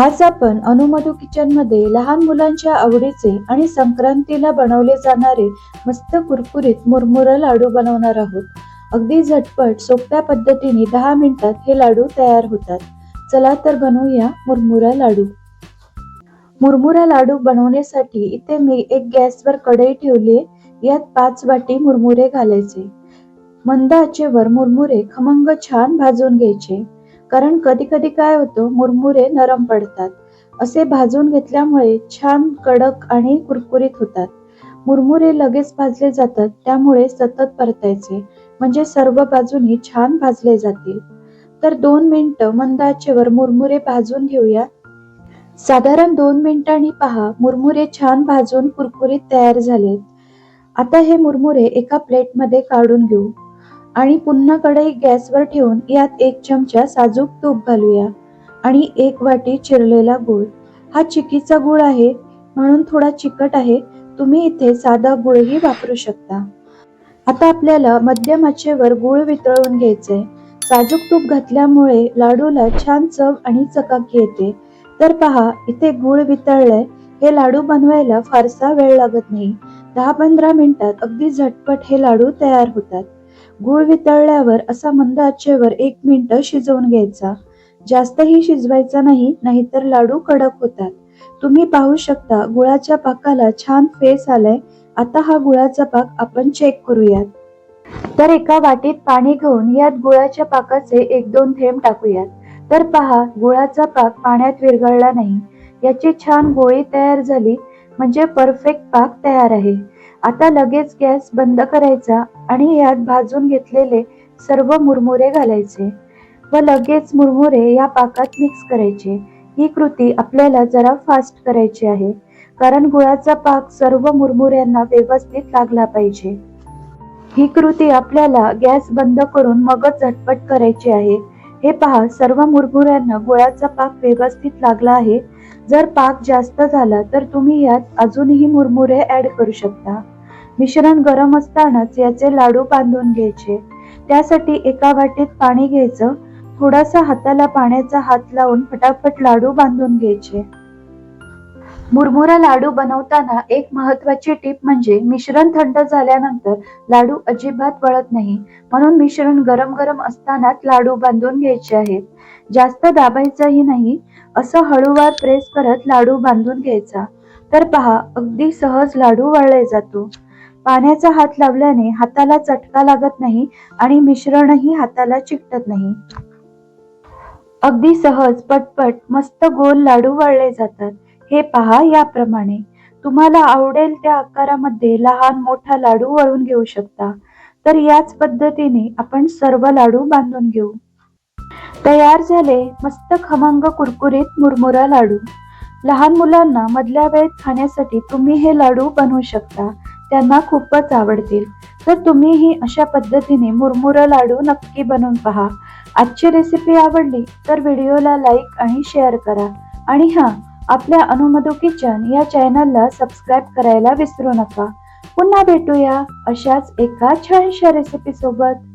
आज आपण अनुमधू किचनमध्ये लहान मुलांच्या आवडीचे आणि संक्रांतीला बनवले जाणारे मस्त कुरकुरीत मुरमुरा लाडू बनवणार आहोत. अगदी झटपट सोप्या पद्धतीने दहा मिनिटात हे लाडू तयार होतात. चला तर बनवूया मुरमुरा लाडू. मुरमुरा लाडू बनवण्यासाठी इथे मी एक गॅसवर कढई ठेवली यात पाच वाटी मुरमुरे घालायचे. मंद आचेवर मुरमुरे खमंग छान भाजून घ्यायचे. कारण कधी कधी काय होतं मुरमुरे नरम पडतात. असे भाजून घेतल्यामुळे छान कडक आणि कुरकुरीत होतात. मुरमुरे लगेच भाजले जातात त्यामुळे सतत परतायचे. म्हणजे सर्व बाजूनी छान भाजले जातील. तर दोन मिनिटं मंद आचेवर मुरमुरे भाजून घेऊया. साधारण दोन मिनिटांनी पहा मुरमुरे छान भाजून कुरकुरीत तयार झालेत. आता हे मुरमुरे एका प्लेटमध्ये काढून घेऊ. आणि पुन्हा कढई गॅसवर ठेवून यात एक चमचा साजूक तूप घालूया. आणि एक वाटी चिरलेला गूळ. हा चिकीचा गूळ आहे म्हणून थोडा चिकट आहे तुम्ही इथे साधा गुळही वापरू शकता. आता आपल्याला मध्यम आचेवर गूळ वितळवून घ्यायचे. साजूक तूप घातल्यामुळे लाडूला छान चव आणि चकाकी येते. तर पहा इथे गूळ वितळलंय. हे लाडू बनवायला फारसा वेळ लागत नाही. दहा पंधरा मिनिटात अगदी झटपट हे लाडू तयार होतात. गूळ वितळल्यावर असा मंद आचेवर एक मिनिट शिजवून घ्यायचा. जास्तही शिजवायचा नाही नाहीतर लाडू कडक होतात. तुम्ही पाहू शकता गुळाच्या पाकाला छान फेस आलाय. आता हा गुळाचा पाक आपण चेक करूयात. तर एका वाटीत पाणी घेऊन यात गुळाच्या पाकाचे एक दोन थेंब टाकूयात. तर पहा गुळाचा पाक पाण्यात विरघळला नाही. याची छान गोळी तयार झाली म्हणजे परफेक्ट पाक तयार आहे. आता लगेच गॅस बंद करायचा आणि यात भाजून घेतलेले सर्व मुरमुरे घालायचे व लगेच मुरमुरे या पाकात मिक्स करायचे. ही कृती आपल्याला जरा फास्ट करायची आहे कारण गुळाचा पाक सर्व मुरमुऱ्यांना व्यवस्थित लागला पाहिजे. ही कृती आपल्याला गॅस बंद करून मगच झटपट करायची आहे. हे पहा सर्व मुरमुऱ्यांना गुळाचा पाक व्यवस्थित लागला आहे. जर पाक जास्त झाला तर तुम्ही यात अजूनही मुरमुरे ऍड करू शकता. मिश्रण गरम असतानाच याचे लाडू बांधून घ्यायचे. त्यासाठी एका वाटीत पाणी घ्यायचं. थोडासा हाताला पाण्याचा हात लावून फटाफट लाडू बांधून घ्यायचे. मुरमुरा लाडू बनवताना एक महत्वाची टीप म्हणजे मिश्रण थंड झाल्यानंतर लाडू अजिबात वळत नाही. म्हणून मिश्रण गरम गरम असतानाच लाडू बांधून घ्यायचे आहेत. जास्त दाबायचंही नाही. असं हळूवार प्रेस करत लाडू बांधून घ्यायचा. तर पहा अगदी सहज लाडू वळले जातो. पाण्याचा हात लावल्याने हाताला चटका लागत नाही आणि मिश्रणही हाताला चिकटत नाही. अगदी सहज पटपट मस्त गोल लाडू वळले जातात. हे पहा याप्रमाणे. तुम्हाला आवडेल त्या आकारामध्ये लहान मोठा लाडू वळून घेऊ शकता. तर याच पद्धतीने आपण सर्व लाडू बांधून घेऊ. तयार झाले मस्त खमंग कुरकुरीत मुरमुरा लाडू. लहान मुलांना मधल्या वेळेत खाण्यासाठी तुम्ही हे लाडू बनवू शकता. त्यांना खूपच आवडतील. तर तुम्हीही अशा पद्धतीने मुरमुरा लाडू नक्की बनवून पहा. आजची रेसिपी आवडली तर व्हिडिओला लाईक आणि शेअर करा. आणि हां आपल्या अनुमधू किचन या चॅनलला सबस्क्राईब करायला विसरू नका. पुन्हा भेटूया अशाच एका छानशा रेसिपी सोबत.